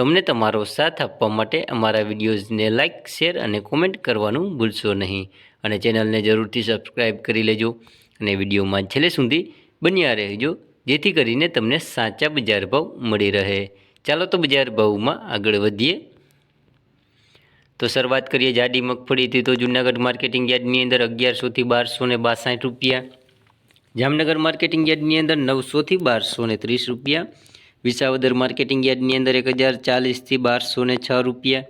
તો અમને તમારો સાથ આપવા માટે અમારા વિડીયોઝને લાઇક શેર અને કોમેન્ટ કરવાનું ભૂલશો નહીં. અને ચેનલને જરૂરથી સબસ્ક્રાઈબ કરી લેજો અને વિડીયોમાં છેલ્લે સુધી બન્યા રહેજો, જેથી કરીને તમને સાચા બજાર ભાવ મળી રહે. ચાલો તો બજાર ભાવમાં આગળ વધીએ. તો શરૂઆત કરીએ જાડી મગફળીથી. તો જુનાગઢ માર્કેટિંગ યાર્ડની અંદર અગિયારસોથી બારસો ને બાસઠ રૂપિયા. જામનગર માર્કેટિંગ યાર્ડની અંદર નવસોથી બારસો ત્રીસ રૂપિયા. વિસાવદર માર્કેટિંગ યાર્ડની અંદર એક હજાર ચાલીસથી બારસો ને છ રૂપિયા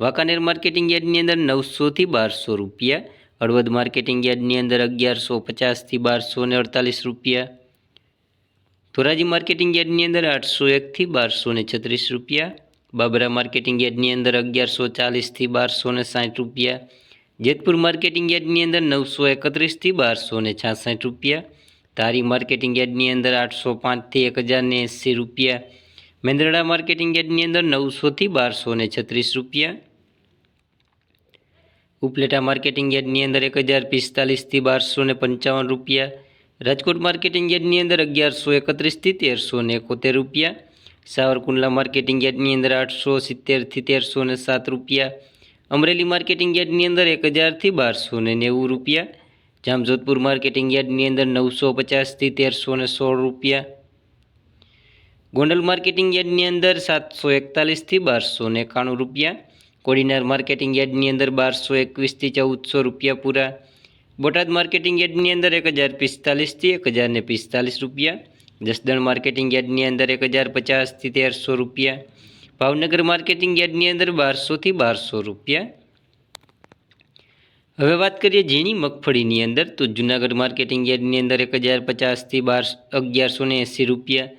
વાંકાનેર માર્કેટિંગ યાર્ડની અંદર નવસોથી બારસો રૂપિયા હળવદ માર્કેટિંગ યાર્ડની અંદર અગિયારસો પચાસથી બારસો ને અડતાલીસ રૂપિયા ધોરાજી માર્કેટિંગ યાર્ડની અંદર આઠસો એકથી બારસો ને છત્રીસ રૂપિયા બાબરા માર્કેટિંગ યાર્ડની અંદર અગિયારસો ચાલીસથી બારસો ને સાઠ રૂપિયા જેતપુર માર્કેટિંગ યાર્ડની અંદર નવસો એકત્રીસથી બારસો ને છાસઠ રૂપિયા ધારી માર્કેટિંગ યાર્ડની અંદર આઠસો પાંચથી એક હજારને એંસી રૂપિયા. મેંદરડા માર્કેટિંગ યાર્ડની અંદર નવસોથી બારસો ને છત્રીસ રૂપિયા. ઉપલેટા માર્કેટિંગ યાર્ડની અંદર એક હજાર પિસ્તાલીસથી બારસો ને પંચાવન રૂપિયા. રાજકોટ માર્કેટિંગ યાર્ડની અંદર અગિયારસો એકત્રીસથી તેરસો ને એકોતેર રૂપિયા. સાવરકુંડલા માર્કેટિંગ યાર્ડની અંદર આઠસો સિત્તેરથી તેરસો ને સાત રૂપિયા. અમરેલી માર્કેટિંગ યાર્ડની અંદર એક હજારથી બારસો ને નેવું રૂપિયા. જામજોધપુર માર્કેટિંગ યાર્ડની અંદર નવસો પચાસથી તેરસો ને સોળ રૂપિયા ગોંડલ માર્કેટિંગ યાર્ડની અંદર સાતસો એકતાલીસથી બારસો ને એકાણું રૂપિયા કોડીનાર માર્કેટિંગ યાર્ડની અંદર બારસો એકવીસથી ચૌદસો રૂપિયા પૂરા બોટાદ માર્કેટિંગ યાર્ડની અંદર એક હજાર પિસ્તાલીસથી એક હજાર ને પિસ્તાલીસ રૂપિયા જસદણ માર્કેટિંગ યાર્ડની અંદર એક હજાર પચાસથી તેરસો રૂપિયા ભાવનગર માર્કેટિંગ યાર્ડની અંદર બારસોથી બારસો રૂપિયા હવે વાત કરીએ ઝીણી મગફળીની અંદર તો જુનાગઢ માર્કેટિંગ યાર્ડની અંદર એક હજાર પચાસથી બાર અગિયારસો ને એંસી રૂપિયા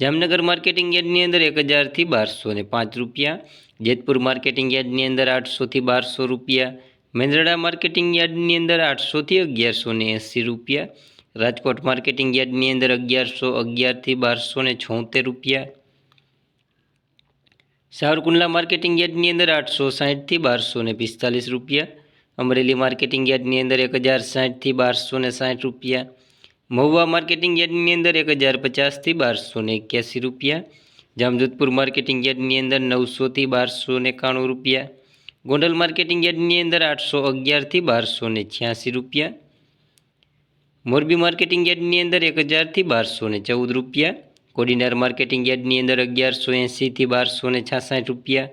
જામનગર માર્કેટિંગ યાર્ડની અંદર એક હજારથી બારસો ને પાંચ રૂપિયા જેતપુર માર્કેટિંગ યાર્ડની અંદર આઠસોથી બારસો રૂપિયા મેંદરડા માર્કેટિંગ યાર્ડની અંદર આઠસોથી અગિયારસો ને એંસી રૂપિયા રાજકોટ માર્કેટિંગ યાર્ડની અંદર અગિયારસો અગિયારથી બારસો ને છોતેર રૂપિયા સાવરકુંડલા માર્કેટિંગ યાર્ડની અંદર આઠસો સાહીઠથી બારસો ને પિસ્તાલીસ રૂપિયા અમરેલી માર્કેટિંગ યાર્ડની અંદર એક હજાર સાહીઠથી બારસો ને સાઠ રૂપિયા મહુવા માર્કેટિંગ યાર્ડની અંદર એક હજાર પચાસથી બારસો ને એક્યાસી રૂપિયા જામજોધપુર માર્કેટિંગ યાર્ડની અંદર નવસોથી બારસો ને એકાણું રૂપિયા ગોંડલ માર્કેટિંગ યાર્ડની અંદર આઠસો અગિયારથી બારસો ને છ્યાસી રૂપિયા મોરબી માર્કેટિંગ યાર્ડની અંદર એક હજારથી બારસો ને ચૌદ રૂપિયા કોડીનાર માર્કેટિંગ યાર્ડની અંદર અગિયારસો એંસીથી બારસો ને છાસઠ રૂપિયા